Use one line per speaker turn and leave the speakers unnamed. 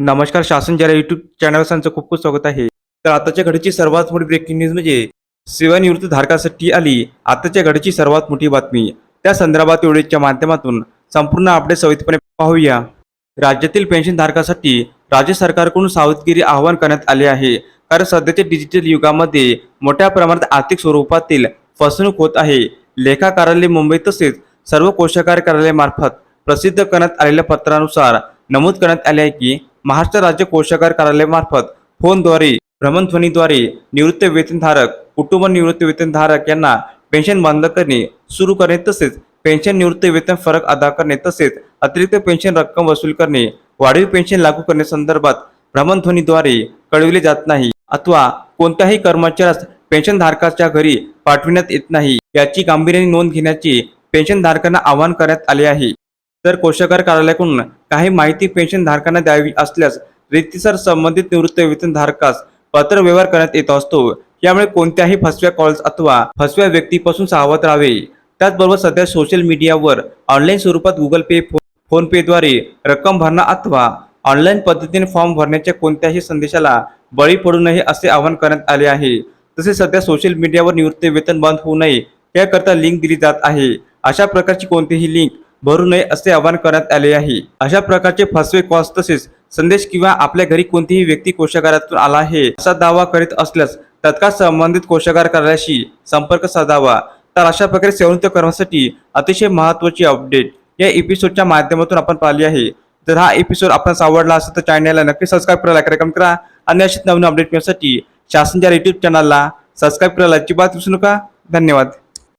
नमस्कार शासन जरा युट्यूब चॅनल खूप खूप स्वागत आहे. तर आताच्या घडीची सर्वात मोठी ब्रेकिंग न्यूज म्हणजे सेवानिवृत्त धारकासाठी आली आताच्या घडीची सर्वात मोठी बातमी. त्या संदर्भात व्हिडिओच्या माध्यमातून संपूर्ण अपडेट सविस्तरपणे पाहूया. राज्यातील पेन्शन धारकासाठी राज्य सरकारकडून सावधगिरी आवाहन करण्यात आले आहे. कारण सध्याच्या डिजिटल युगामध्ये मोठ्या प्रमाणात आर्थिक स्वरूपातील फसवणूक होत आहे. लेखा कार्यालय मुंबई तसेच सर्व कोशागार कार्यालयामार्फत प्रसिद्ध करण्यात आलेल्या पत्रानुसार नमूद करण्यात आले आहे की महाराष्ट्र राज्य कोशागार कार्यालयामार्फत फोनद्वारे भ्रमणध्वनीद्वारे निवृत्त वेतनधारक कुटुंब निवृत्त वेतनधारक यांना पेन्शन बंद करणे सुरू करणे तसेच पेन्शन निवृत्त वेतन फरक अदा करणे तसेच अतिरिक्त पेन्शन रक्कम वसूल करणे वाढीव पेन्शन लागू करण्यासंदर्भात भ्रमणध्वनीद्वारे कळविले जात नाही अथवा कोणत्याही कर्मचाऱ्यास पेन्शनधारकाच्या घरी पाठविण्यात येत नाही. याची गांभीर्याने नोंद घेण्याचे पेन्शनधारकांना आवाहन करण्यात आले आहे. तर कोशागार कार्यालयाकडून काही माहिती पेन्शन धारकांना द्यावी असल्यास रीतीसर संबंधित निवृत्त वेतनधारकास पत्र व्यवहार करण्यात येत असतो. यामुळे कोणत्याही फसव्या कॉल्स अथवा फसव्या व्यक्तीपासून सावध राहावे. त्याचबरोबर सध्या सोशल मीडियावर ऑनलाईन स्वरूपात गुगल पे फोन पेद्वारे रक्कम भरणा अथवा ऑनलाईन पद्धतीने फॉर्म भरण्याच्या कोणत्याही संदेशाला बळी पडू नये असे आवाहन करण्यात आले आहे. तसेच सध्या सोशल मीडियावर निवृत्ती वेतन बंद होऊ नये याकरता लिंक दिली जात आहे. अशा प्रकारची कोणतीही लिंक भरू नये असे आवाहन करण्यात आले आहे. अशा प्रकारचे फसवे कॉस तसेच संदेश किंवा आपल्या घरी कोणतीही व्यक्ती कोशागारातून आला आहे असा दावा करीत असल्यास तत्काळ संबंधित कोशागार कार्यालयाशी संपर्क साधावा. तर अशा प्रकारे सेवनृत्य करण्यासाठी अतिशय महत्त्वाची अपडेट या एपिसोडच्या माध्यमातून आपण पाहिली आहे. जर हा एपिसोड आपण आवडला असेल तर चॅनलला नक्की सबस्क्राईब करायला कार्यक्रम करा आणि अशीच नवीन अपडेट मिळण्यासाठी शासनच्या युट्यूब चॅनलला सबस्क्राईब करायला अजिबात विसरू नका. धन्यवाद.